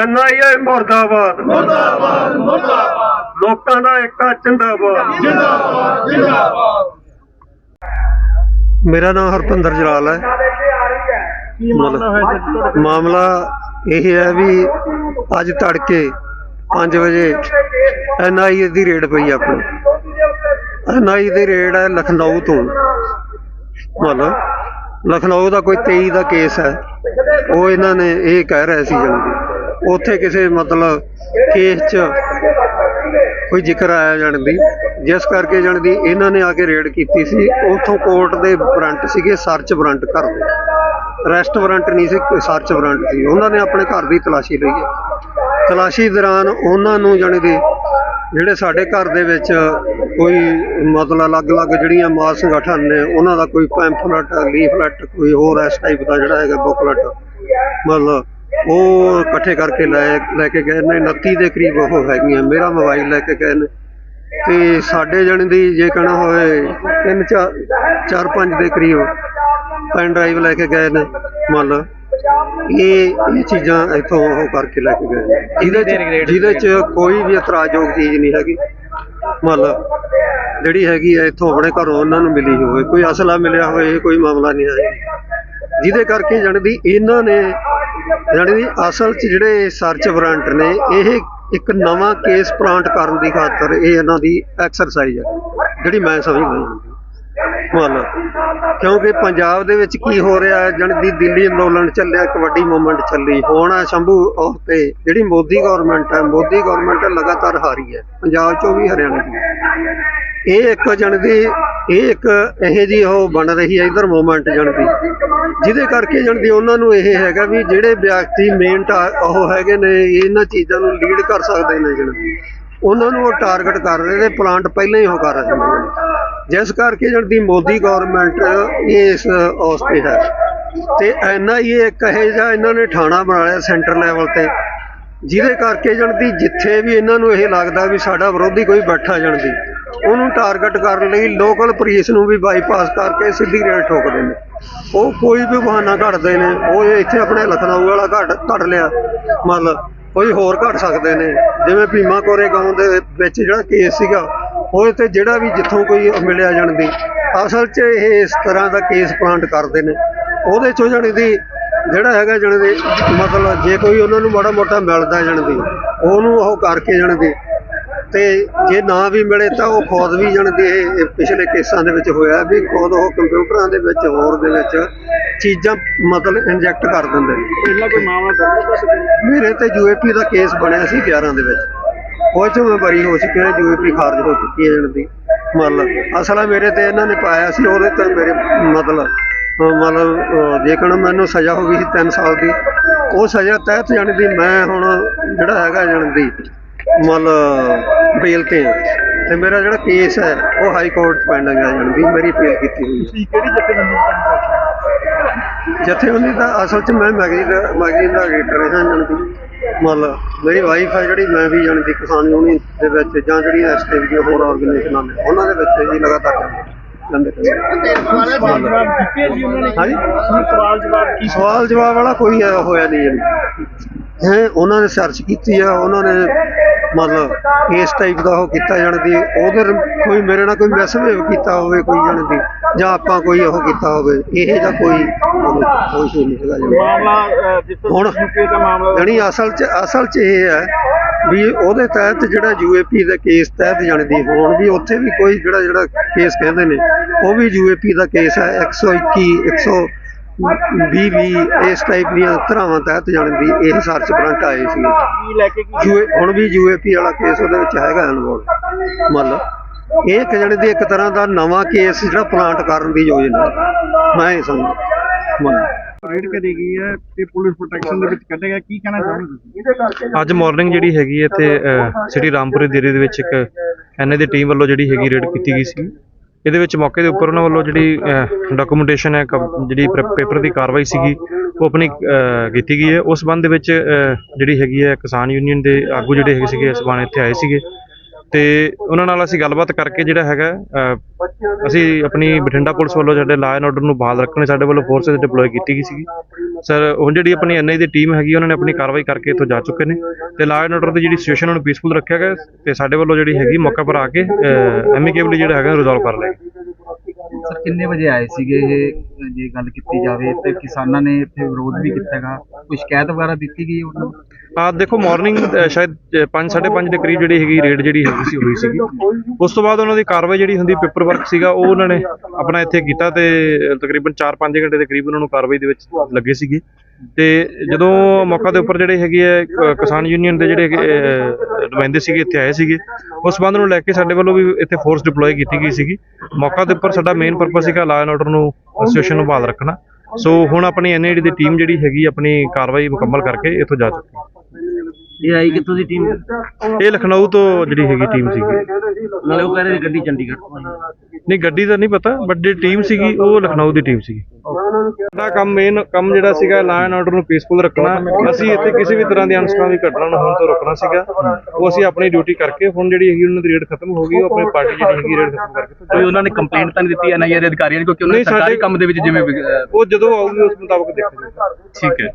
NIA ਮੁਰਦਾਬਾਦ ਮੁਰਦਾਬਾਦ ਮੁਰਦਾਬਾਦ। ਲੋਕਾਂ ਦਾ ਏਕਾ ਜਿੰਦਾਬਾਦ। ਜਿੰਦਾਬਾਦ ਜਿੰਦਾਬਾਦ ਮੇਰਾ ਨਾਮ ਹਰਪਿੰਦਰ ਜਲਾਲ ਹੈ। ਮਾਮਲਾ ਇਹ ਹੈ ਵੀ ਅੱਜ ਤੜਕੇ 5 ਵਜੇ ਐਨਆਈਏ ਦੀ ਰੇਡ ਪਈ ਆਪਣੀ। ਐਨਆਈ ਦੀ ਰੇਡ ਹੈ ਲਖਨਊ ਤੋਂ। ਮਤਲਬ ਲਖਨਊ ਦਾ ਕੋਈ 23 ਦਾ ਕੇਸ ਹੈ। ਉਹ ਇਹਨਾਂ ਨੇ ਇਹ ਕਹਿ ਰਹੇ ਸੀ ਜਣ ਉੱਥੇ ਕਿਸੇ ਮਤਲਬ ਕੇਸ 'ਚ ਕੋਈ ਜ਼ਿਕਰ ਆਇਆ ਜਾਣ ਦੀ। ਜਿਸ ਕਰਕੇ ਜਾਣ ਦੀ ਇਹਨਾਂ ਨੇ ਆ ਕੇ ਰੇਡ ਕੀਤੀ ਸੀ। ਉੱਥੋਂ ਕੋਰਟ ਦੇ ਵਾਰੰਟ ਸੀਗੇ ਸਰਚ ਵਾਰੰਟ ਘਰ ਦੇ। ਅਰੈਸਟ ਵਾਰੰਟ ਨਹੀਂ ਸੀ ਸਰਚ ਵਾਰੰਟ ਸੀ। ਉਹਨਾਂ ਨੇ ਆਪਣੇ ਘਰ ਦੀ ਤਲਾਸ਼ੀ ਲਈ ਹੈ। ਤਲਾਸ਼ੀ ਦੌਰਾਨ ਉਹਨਾਂ ਨੂੰ ਜਾਣੀ ਦੀ ਜਿਹੜੇ ਸਾਡੇ ਘਰ ਦੇ ਵਿੱਚ ਕੋਈ ਮਤਲਬ ਅਲੱਗ-ਅਲੱਗ ਜਿਹੜੀਆਂ ਮਾਸ ਸੰਗਠਨ ਨੇ, ਉਹਨਾਂ ਦਾ ਕੋਈ ਪੈਂਫਲੇਟ, ਲੀਫਲੇਟ, ਕੋਈ ਹੋਰ ਇਸ ਟਾਈਪ ਦਾ ਜਿਹੜਾ ਹੈਗਾ ਬੁਕਲੇਟ, ਮਤਲਬ ਉਹ ਇਕੱਠੇ ਕਰਕੇ ਲੈ ਲੈ ਕੇ ਗਏ ਨੇ 29 ਦੇ ਕਰੀਬ ਉਹ ਹੈਗੀਆਂ, ਮੇਰਾ ਮੋਬਾਈਲ ਲੈ ਕੇ ਗਏ ਨੇ। ਤੇ ਸਾਡੇ ਜਣੇ ਦੀ ਜੇ ਕਹਿਣਾ ਹੋਵੇ, ਤਿੰਨ, ਚਾਰ ਚਾਰ, ਪੰਜ ਦੇ ਕਰੀਬ ਪੈਨ ਡਰਾਈਵ ਲੈ ਕੇ ਗਏ ਨੇ ਮੰਨ ਲਓ ਇਹ ਇਹ ਚੀਜ਼ਾਂ ਇੱਥੋਂ ਉਹ ਕਰਕੇ ਲੈ ਕੇ ਗਏ। ਜਿਹਦੇ ਚ ਜਿਹਦੇ ਚ ਕੋਈ ਵੀ ਇਤਰਾਜ਼ਯੋਗ ਚੀਜ਼ ਨਹੀਂ ਹੈਗੀ। ਮੰਨ ਲਓ ਜਿਹੜੀ ਹੈਗੀ ਹੈ ਇੱਥੋਂ ਆਪਣੇ ਘਰੋਂ ਉਹਨਾਂ ਨੂੰ ਮਿਲੀ ਹੋਵੇ। ਕੋਈ ਅਸਲਾ ਮਿਲਿਆ ਹੋਵੇ ਕੋਈ ਮਾਮਲਾ ਨਹੀਂ ਹੈ। ਜਿਹਦੇ ਕਰਕੇ ਜਾਣੀ ਦੀ ਇਹਨਾਂ ਨੇ ਜਾਣੀ ਦੀ ਅਸਲ 'ਚ ਜਿਹੜੇ ਸਰਚ ਵਾਰੰਟ ਨੇ ਇਹ ਇੱਕ ਨਵਾਂ ਕੇਸ ਪਲਾਂਟ ਕਰਨ ਦੀ ਖਾਤਰ ਇਹ ਇਹਨਾਂ ਦੀ ਐਕਸਰਸਾਈਜ਼ ਹੈ। ਜਿਹੜੀ ਮੈਂ ਸਮਝਦਾ ਹਾਂ। ਮੰਨ ਕਿਉਂਕਿ ਪੰਜਾਬ ਦੇ ਵਿੱਚ ਕੀ ਹੋ ਰਿਹਾ ਹੈ, ਜਣ ਦੀ ਦਿੱਲੀ ਅੰਦੋਲਨ ਚੱਲਿਆ ਕਬੱਡੀ ਮੂਵਮੈਂਟ ਚੱਲੀ। ਹੁਣ ਸ਼ੰਭੂ ਔਰ ਤੇ ਜਿਹੜੀ ਮੋਦੀ ਗਵਰਨਮੈਂਟ ਹੈ, ਮੋਦੀ ਗਵਰਨਮੈਂਟ ਲਗਾਤਾਰ ਹਾਰੀ ਹੈ, ਪੰਜਾਬ ਚੋਂ ਵੀ ਹਰਿਆਣਾ ਦੀ। ਇਹ ਇੱਕ ਜਣ ਦੀ, ਇਹ ਇੱਕ ਇਹੋ ਜੀ ਉਹ ਬਣ ਰਹੀ ਹੈ ਇਧਰ ਮੂਵਮੈਂਟ ਜਣ ਦੀ। ਜਿਹਦੇ ਕਰਕੇ ਜਣ ਦੀ ਉਹਨਾਂ ਨੂੰ ਇਹ ਹੈਗਾ ਵੀ ਜਿਹੜੇ ਵਿਅਕਤੀ ਮੇਨ ਉਹ ਹੈਗੇ ਨੇ, ਇਹਨਾਂ ਚੀਜ਼ਾਂ ਨੂੰ ਲੀਡ ਕਰ ਸਕਦੇ ਨੇ ਜਣ। ਉਹਨਾਂ ਨੂੰ ਉਹ ਟਾਰਗੇਟ ਕਰ ਰਹੇ ਨੇ ਪਲਾਂਟ ਪਹਿਲਾਂ ਹੀ ਉਹ ਕਰ ਰਹੇ ਨੇ। ਜਿਸ ਕਰਕੇ ਜਣ ਦੀ ਮੋਦੀ ਗਵਰਨਮੈਂਟ ਇਸ ਉਸ ਤੇ ਹੈ ਤੇ ਐਨਆਈਏ ਇੱਕ ਇਹ ਜਿਹਾ ਇਹਨਾਂ ਨੇ ਥਾਣਾ ਬਣਾ ਲਿਆ ਸੈਂਟਰ ਲੈਵਲ ਤੇ, ਜਿਹਦੇ ਕਰਕੇ ਜਣ ਦੀ ਜਿੱਥੇ ਵੀ ਇਹਨਾਂ ਨੂੰ ਇਹ ਲੱਗਦਾ ਵੀ ਸਾਡਾ ਵਿਰੋਧੀ ਕੋਈ ਬੈਠਾ ਜਣ ਉਹਨੂੰ ਟਾਰਗੇਟ ਕਰਨ ਲਈ ਲੋਕਲ ਪੁਲਿਸ ਨੂੰ ਵੀ ਬਾਈਪਾਸ ਕਰਕੇ ਸਿੱਧੀ ਰੇਲ ਠੋਕਦੇ ਨੇ। ਉਹ ਕੋਈ ਵੀ ਬਹਾਨਾ ਘੜਦੇ ਨੇ, ਉਹ ਇੱਥੇ ਆਪਣੇ ਲਖਨਊ ਵਾਲਾ ਘੜ ਘੜ ਲਿਆ ਮਤਲਬ ਕੋਈ ਹੋਰ ਘੜ ਸਕਦੇ ਨੇ। ਜਿਵੇਂ ਭੀਮਾ ਕੋਰੇ ਗਾਉਂ ਦੇ ਵਿੱਚ ਜਿਹੜਾ ਕੇਸ ਸੀਗਾ ਉਹ ਤੇ ਜਿਹੜਾ ਵੀ ਜਿੱਥੋਂ ਕੋਈ ਮਿਲਿਆ ਜਾਣ ਦੀ ਅਸਲ 'ਚ ਇਹ ਇਸ ਤਰ੍ਹਾਂ ਦਾ ਕੇਸ ਪਲਾਂਟ ਕਰਦੇ ਨੇ। ਉਹਦੇ 'ਚੋਂ ਜਾਣੀ ਦੀ ਜਿਹੜਾ ਹੈਗਾ ਜਾਣੀ ਦੀ ਮਤਲਬ ਜੇ ਕੋਈ ਉਹਨਾਂ ਨੂੰ ਮਾੜਾ ਮੋਟਾ ਮਿਲਦਾ ਜਾਣੀ ਦੀ ਉਹਨੂੰ ਉਹ ਕਰਕੇ ਜਾਣੀ ਦੀ ਤੇ ਜੇ ਨਾ ਵੀ ਮਿਲੇ ਤਾਂ ਉਹ ਖੁਦ ਵੀ ਜਾਣਦੇ ਇਹ ਪਿਛਲੇ ਕੇਸਾਂ ਦੇ ਵਿੱਚ ਹੋਇਆ ਵੀ ਖੁਦ ਉਹ ਕੰਪਿਊਟਰਾਂ ਦੇ ਵਿੱਚ ਹੋਰ ਦੇ ਵਿੱਚ ਚੀਜ਼ਾਂ ਮਤਲਬ ਇੰਜੈਕਟ ਕਰ ਦਿੰਦੇ ਨੇ। ਪਹਿਲਾਂ ਕੋਈ ਮਾਮਲਾ ਦਰਜ ਮੇਰੇ ਤੇ ਯੂਏਪੀ ਦਾ ਕੇਸ ਬਣਿਆ ਸੀ 11 ਦੇ ਵਿੱਚ। ਉਹ 'ਚੋਂ ਮੈਂ ਬਰੀ ਹੋ ਚੁੱਕਿਆ ਯੂਏਪੀ ਖਾਰਜ ਹੋ ਚੁੱਕੀ ਹੈ ਜਣ ਦੀ ਮਤਲਬ ਅਸਲਾ ਮੇਰੇ ਤੇ ਇਹਨਾਂ ਨੇ ਪਾਇਆ ਸੀ ਉਹਦੇ ਤੇ ਮੇਰੇ ਮਤਲਬ ਮਤਲਬ ਅਹ ਜੇ ਕਹਿਣਾ ਮੈਨੂੰ ਸਜ਼ਾ ਹੋ ਗਈ ਸੀ 3 ਸਾਲ ਦੀ ਉਹ ਸਜ਼ਾ ਤਹਿਤ ਜਾਣੀ ਦੀ ਮੈਂ ਹੁਣ ਜਿਹੜਾ ਹੈਗਾ ਜਾਣੀ ਦੀ ਮਤਲਬ ਬੇਲ ਤੇ ਹਾਂ ਤੇ ਮੇਰਾ ਜਿਹੜਾ ਕੇਸ ਹੈ ਉਹ ਹਾਈ ਕੋਰਟ 'ਚ ਪੈਂਡਿੰਗ ਹੈ ਜਾਣੀ ਦੀ ਮੇਰੀ ਅਪੀਲ ਕੀਤੀ ਹੋਈ ਹੈ। ਤੁਸੀਂ ਕਿਹੜੀ ਜਥੇਬੰਦੀ ਨੂੰ ਜਥੇਬੰਦੀ ਦਾ ਅਸਲ 'ਚ ਮੈਂ ਮੈਗਜ਼ੀਨ ਮੈਗਜ਼ੀਨ ਦਾ ਐਡੀਟਰ ਹਾਂ ਜਾਣੀ ਦੀ ਮਤਲਬ ਮੇਰੀ ਵਾਈਫ ਹੈ ਜਿਹੜੀ, ਮੈਂ ਵੀ ਜਾਣੀ ਦੀ ਕਿਸਾਨ ਯੂਨੀਅਨ ਦੇ ਵਿੱਚ ਜਾਂ ਜਿਹੜੀਆਂ ਐਸਟੀਵੀ ਦੀਆਂ ਹੋਰ ਆਰਗੇਨਾਈਜ਼ੇਸ਼ਨਾਂ ਨੇ ਉਹਨਾਂ ਦੇ ਵਿੱਚ ਜੀ ਲਗਾਤਾਰ ਜਾਂਦੇ ਸਵਾਲ ਜਵਾਬ ਹਾਂਜੀ। ਸਵਾਲ ਜਵਾਬ ਕੀ ਸਵਾਲ ਜਵਾਬ ਵਾਲਾ ਕੋਈ ਹੋਇਆ ਨਹੀਂ ਜੀ ਹੈ, ਉਹਨਾਂ ਨੇ ਸਰਚ ਕੀਤੀ ਆ, ਉਹਨਾਂ ਨੇ ਮਤਲਬ ਇਸ ਟਾਈਪ ਦਾ ਉਹ ਕੀਤਾ ਜਾਣ ਦੀ ਉਹਦੇ ਕੋਈ ਮੇਰੇ ਨਾਲ ਕੋਈ ਮੈਸੇਜ ਕੀਤਾ ਹੋਵੇ ਕੋਈ ਜਾਣ ਦੀ ਜਾਂ ਆਪਾਂ ਕੋਈ ਉਹ ਕੀਤਾ ਹੋਵੇ ਇਹ ਜਾਂ ਕੋਈ ਕੋਈ ਸ਼ੇ ਨਹੀਂ ਹੈਗਾ ਜੀ। ਮਾਮਲਾ ਹੁਣ ਦਾ ਮਾਮਲਾ ਜਾਣੀ ਅਸਲ ਚ ਅਸਲ ਚ ਇਹ ਹੈ ਵੀ ਉਹਦੇ ਤਹਿਤ ਜਿਹੜਾ ਯੂਏਪੀ ਦਾ ਕੇਸ ਤਹਿਤ ਜਾਣਦੀ ਹੁਣ ਵੀ ਉੱਥੇ ਵੀ ਕੋਈ ਜਿਹੜਾ ਜਿਹੜਾ ਕੇਸ ਕਹਿੰਦੇ ਨੇ ਉਹ ਵੀ ਯੂਏਪੀ ਦਾ ਕੇਸ ਹੈ 121 120 ਵੀ ਇਸ ਟਾਈਪ ਦੀਆਂ ਧਰਾਵਾਂ ਤਹਿਤ ਜਾਣਦੀ ਇਹ ਸਰਚ ਵਾਰੰਟ ਆਏ ਸੀ। ਕੀ ਲੈ ਕੇ ਕੀ ਯੂ ਹੁਣ ਵੀ ਯੂਏਪੀ ਵਾਲਾ ਕੇਸ ਉਹਦੇ ਵਿੱਚ ਹੈਗਾ ਇਨਵੋਲਵ ਮੰਨ ਲਓ। ਇਹ ਇੱਕ ਜਣੇ ਦੀ ਇੱਕ ਤਰ੍ਹਾਂ ਦਾ ਨਵਾਂ ਕੇਸ ਜਿਹੜਾ ਪਲਾਂਟ ਕਰਨ ਦੀ ਯੋਜਨਾ। ਮੈਂ ਇਹ ਸਮਝ ਮੰਨ। ਰੇਡ ਕਰੀ ਗਈ ਹੈ ਤੇ ਪੁਲਿਸ ਪ੍ਰੋਟੈਕਸ਼ਨ ਦੇ ਵਿੱਚ ਕੱਢਿਆ ਗਿਆ। ਕੀ ਕਹਿਣਾ ਚਾਹੁੰਦੇ ਤੁਸੀਂ? ਅੱਜ ਮਾਰਨਿੰਗ ਜਿਹੜੀ ਹੈਗੀ ਹੈ ਇੱਥੇ ਸਿਟੀ ਰਾਮਪੁਰੇ ਦੇਰੇ ਦੇ ਵਿੱਚ ਇੱਕ ਐਨਏ ਦੀ ਟੀਮ ਵੱਲੋਂ ਜਿਹੜੀ ਹੈਗੀ ਰੇਡ ਕੀਤੀ ਗਈ ਸੀ। ਇਹਦੇ ਵਿੱਚ ਮੌਕੇ ਦੇ ਉੱਪਰ ਉਹਨਾਂ ਵੱਲੋਂ ਜਿਹੜੀ ਡਾਕੂਮੈਂਟੇਸ਼ਨ ਹੈ, ਕਬ- ਜਿਹੜੀ ਪੇਪਰ ਦੀ ਕਾਰਵਾਈ ਸੀਗੀ, ਉਹ ਆਪਣੀ ਕੀਤੀ ਗਈ ਹੈ। ਉਸ ਸੰਬੰਧ ਦੇ ਵਿੱਚ ਜਿਹੜੀ ਹੈਗੀ ਹੈ ਕਿਸਾਨ ਯੂਨੀਅਨ ਦੇ ਆਗੂ ਜਿਹੜੇ ਹੈਗੇ ਸੀਗੇ, ਇਸ ਬਾਣ ਇੱਥੇ ਆਏ ਸੀਗੇ। ਤੇ ਉਹਨਾਂ ਨਾਲ ਅਸੀਂ ਗੱਲਬਾਤ ਕਰਕੇ ਜਿਹੜਾ ਹੈਗਾ ਅਸੀਂ ਆਪਣੀ ਬਠਿੰਡਾ ਪੁਲਿਸ ਵੱਲੋਂ ਸਾਡੇ ਲਾਅ ਐਂਡ ਆਰਡਰ ਨੂੰ ਬਹਾਲ ਰੱਖਣ ਲਈ ਸਾਡੇ ਵੱਲੋਂ ਫੋਰਸਸ ਡਿਪਲੋਏ ਕੀਤੀ ਗਈ ਸੀਗੀ। ਸਰ ਹੁਣ ਜਿਹੜੀ ਆਪਣੀ ਐਨਆਈ ਦੀ ਟੀਮ ਹੈਗੀ, ਉਹਨਾਂ ਨੇ ਆਪਣੀ ਕਾਰਵਾਈ ਕਰਕੇ ਇੱਥੋਂ ਜਾ ਚੁੱਕੇ ਨੇ ਤੇ ਲਾਅ ਐਂਡ ਆਰਡਰ ਦੀ ਜਿਹੜੀ ਸਿਚੁਏਸ਼ਨ ਉਹਨੂੰ ਪੀਸਫੁਲ ਰੱਖਿਆ ਗਿਆ ਤੇ ਸਾਡੇ ਵੱਲੋਂ ਜਿਹੜੀ ਹੈਗੀ ਮੌਕਾ ਪਰ ਆ ਕੇ ਐਮੀਕੇਬਲੀ ਜਿਹੜਾ ਹੈਗਾ ਰਿਜ਼ੋਲਵ ਕਰ ਲਿਆ ਸਰ, ਕਿੰਨੇ ਵਜੇ ਆਏ ਸੀਗੇ ਇਹ? ਜੇ ਗੱਲ ਕੀਤੀ ਜਾਵੇ ਤੇ ਕਿਸਾਨਾਂ ਨੇ ਇੱਥੇ ਵਿਰੋਧ ਵੀ ਕੀਤਾ ਕੋਈ ਸ਼ਿਕਾਇਤ ਵਗੈਰਾ ਦਿੱਤੀ ਗਈ ਉਹਨਾਂ ਨੂੰ? ਆ ਦੇਖੋ ਮਾਰਨਿੰਗ ਸ਼ਾਇਦ 5 5:30 ਦੇ ਕਰੀਬ ਜਿਹੜੀ ਹੈਗੀ ਰੇਡ ਜਿਹੜੀ ਹੈਗੀ ਸੀ ਹੋਈ ਸੀਗੀ। ਉਸ ਤੋਂ ਬਾਅਦ ਉਹਨਾਂ ਦੀ ਕਾਰਵਾਈ ਜਿਹੜੀ ਹੁੰਦੀ ਪੇਪਰ ਵਰਕ ਸੀਗਾ, ਉਹ ਉਹਨਾਂ ਨੇ ਆਪਣਾ ਇੱਥੇ ਕੀਤਾ ਤੇ ਤਕਰੀਬਨ 4-5 ਘੰਟੇ ਦੇ ਕਰੀਬ ਉਹਨਾਂ ਨੂੰ ਕਾਰਵਾਈ ਦੇ ਵਿੱਚ ਲੱਗੇ ਸੀਗੇ। ਤੇ ਜਦੋਂ ਮੌਕਾ ਦੇ ਉੱਪਰ ਜਿਹੜੇ ਹੈਗੇ ਆ ਕਿਸਾਨ ਯੂਨੀਅਨ ਦੇ ਜਿਹੜੇ ਨੁਮਾਇੰਦੇ ਸੀਗੇ, ਇੱਥੇ ਆਏ ਸੀਗੇ, ਉਸ ਸੰਬੰਧ ਨੂੰ ਲੈ ਕੇ ਸਾਡੇ ਵੱਲੋਂ ਵੀ ਇੱਥੇ ਫੋਰਸ ਡਿਪਲੋਏ ਕੀਤੀ ਗਈ ਸੀਗੀ। ਮੌਕਾ ਦੇ ਉੱਪਰ ਸਾਡਾ ਮੇਨ ਪਰਪਸ ਸੀਗਾ ਲਾਅ ਐਂਡ ਆਰਡਰ ਨੂੰ ਸਿਚੁਏਸ਼ਨ ਨੂੰ ਬਹਾਲ ਰੱਖਣਾ। ਸੋ ਹੁਣ ਆਪਣੀ ਐਨਆਈਡੀ ਦੀ ਟੀਮ ਜਿਹੜੀ ਹੈਗੀ, ਆਪਣੀ ਕਾਰਵਾਈ ਮੁਕੰਮਲ ਕਰਕੇ ਇੱਥੋਂ ਜਾ ਚੁੱਕੀ ਹੈ। ਇਹ ਆਈ ਕਿੱਥੋਂ ਦੀ ਟੀਮ ਇਹ ਲਖਨਊ ਤੋਂ ਜਿਹੜੀ ਹੈਗੀ ਟੀਮ ਸੀਗੀ। ਨਾਲੇ ਉਹ ਕਹਿ ਰਹੇ ਗੱਡੀ ਚੰਡੀਗੜ੍ਹ ਤੋਂ ਆਈ। ਨਹੀਂ ਗੱਡੀ ਦਾ ਨਹੀਂ ਪਤਾ ਬਟ ਜਿਹੜੀ ਟੀਮ ਸੀਗੀ ਉਹ ਲਖਨਊ ਦੀ ਟੀਮ ਸੀਗੀ। ਸਾਡਾ ਕੰਮ ਮੇਨ ਕੰਮ ਜਿਹੜਾ ਸੀਗਾ ਐਂਡ ਆਰਡਰ ਨੂੰ ਪੀਸਫੁਲ ਰੱਖਣਾ। ਅਸੀਂ ਇੱਥੇ ਕਿਸੇ ਵੀ ਤਰ੍ਹਾਂ ਦੀ ਅਨਸਕਾਮੀ ਘਟਨਾ ਨੂੰ ਹੋਣ ਤੋਂ ਰੋਕਣਾ ਸੀਗਾ। ਉਹ ਅਸੀਂ ਆਪਣੀ ਡਿਊਟੀ ਕਰਕੇ ਹੁਣ ਜਿਹੜੀ ਹੈਗੀ ਉਹਨਾਂ ਦੀ ਰੇਡ ਖਤਮ ਹੋ ਗਈ ਉਹ ਆਪਣੀ ਪਾਰਟੀ ਜਿਹੜੀ ਹੈਗੀ ਰੇਡ ਖਤਮ ਕਰਕੇ ਕੋਈ ਉਹਨਾਂ ਨੇ ਕੰਪਲੇਂਟ ਤਾਂ ਨਹੀਂ ਦਿੱਤੀ ਐਨਆਈਏ ਦੇ ਅਧਿਕਾਰੀਆਂ ਨੇ ਕਿਉਂਕਿ ਉਹਨਾਂ ਨਹੀਂ, ਨੇ ਸਰਕਾਰੀ ਸਾਡੇ- ਕੰਮ ਦੇ ਵਿੱਚ ਜਿਵੇਂ ਵੀ, ਅਹ, ਉਹ ਜਦੋਂ ਆਊਗੀ ਉਸ ਮੁਤਾਬਕ ਦੇਖਾਂਗੇ ਠੀਕ ਹੈ।